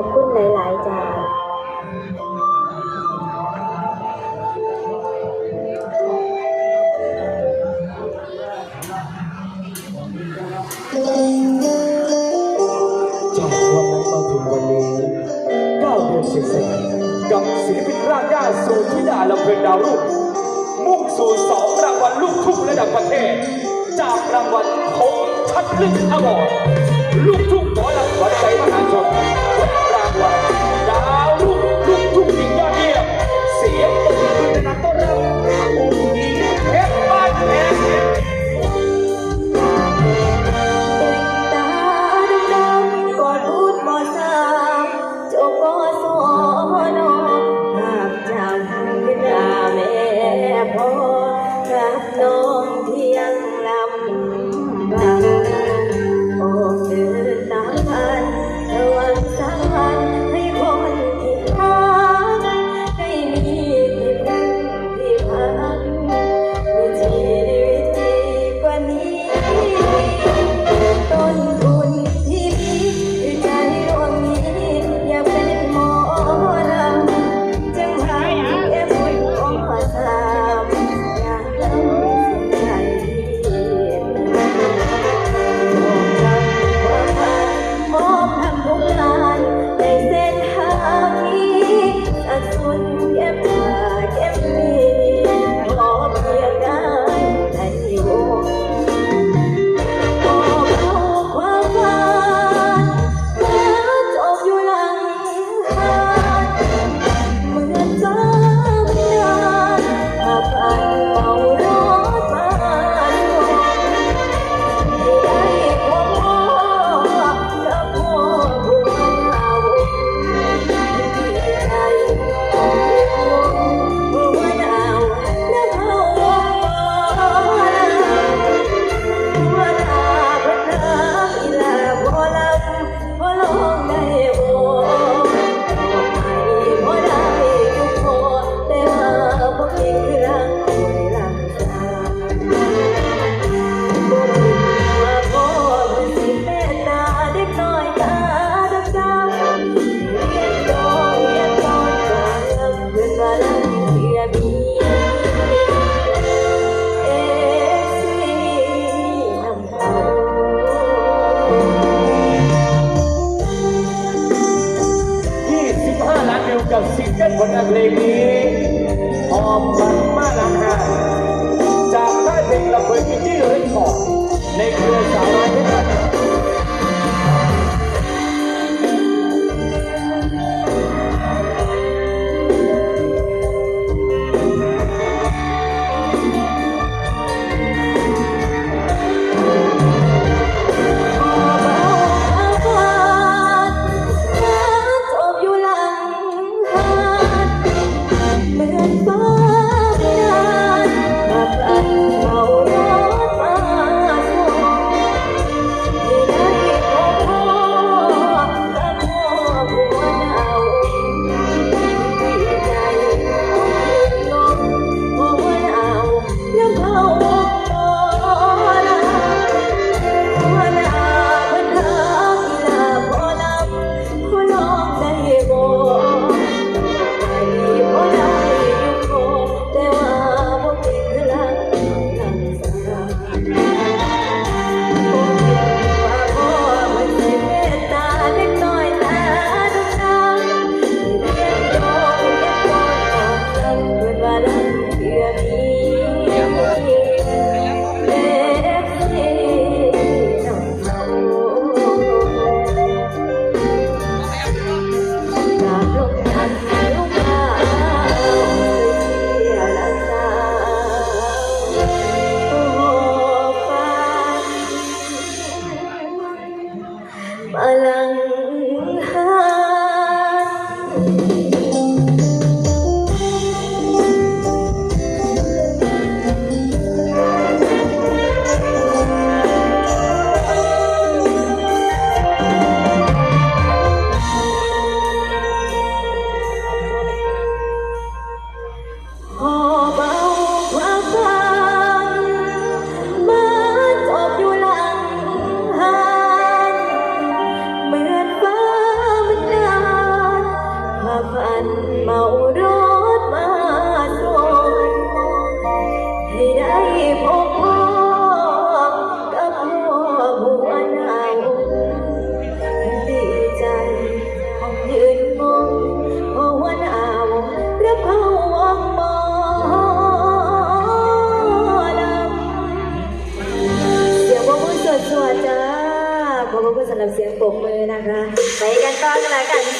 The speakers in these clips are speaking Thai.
อบคุณหลายๆจ้าจากวันนั้นมาถึงวันนี้ก้าวเดินเส้นงกับศิลปินรากหญ้าสู่ที่ดาลำเพลินดาวรุ่งมุ่งสู่สองรางวัลลูกทุ่งระดับประเทศ จากรางวัลโค ชัดลึกอมรลูกทุ่งหมอลำวัญใจมหาชนรับรางวัล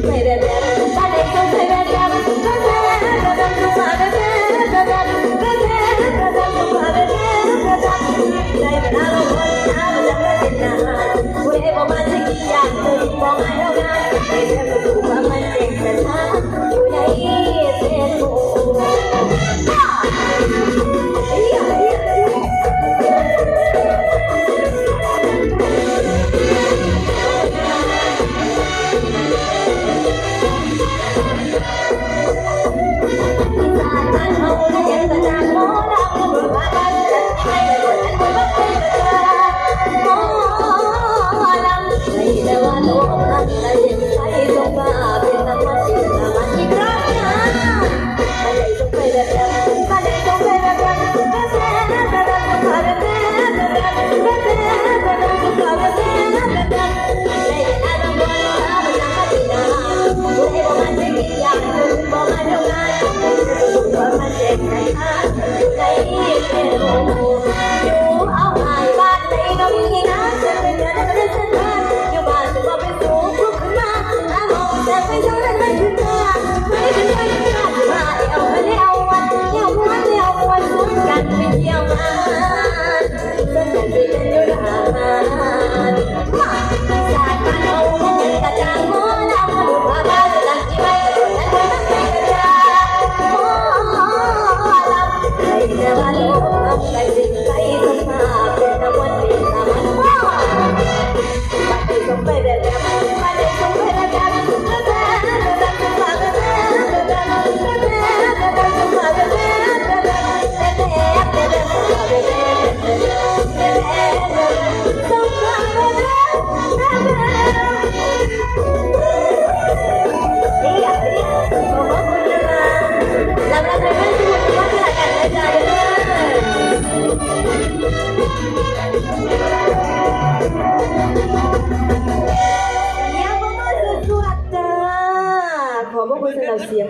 Twitter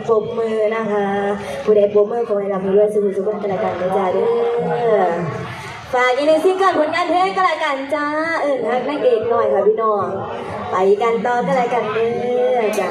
ปรบมือนะคะ ผู้ใดปรบมือขอให้รับด้วยสุขสุขกันละกันนะจ้าเด้อฝากอีกหนึ่งซิงเกิลผลงานเพลงกันละกันจ้าเอิญฮักนางเอกหน่อยค่ะพี่น้อง ไปกันต่อกันละกันเด้อจ้า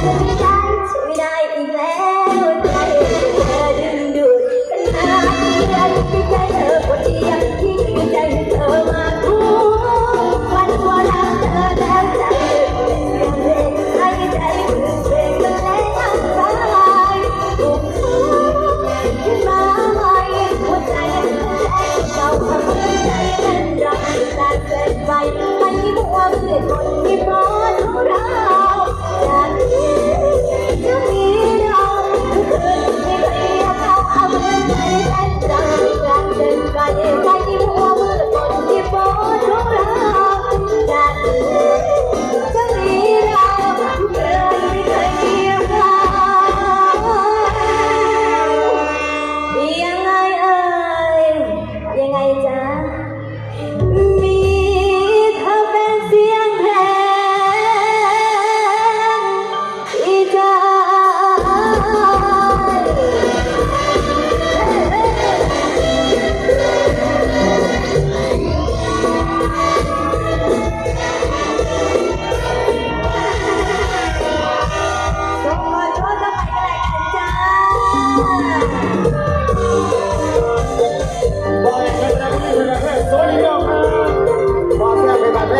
Thank you.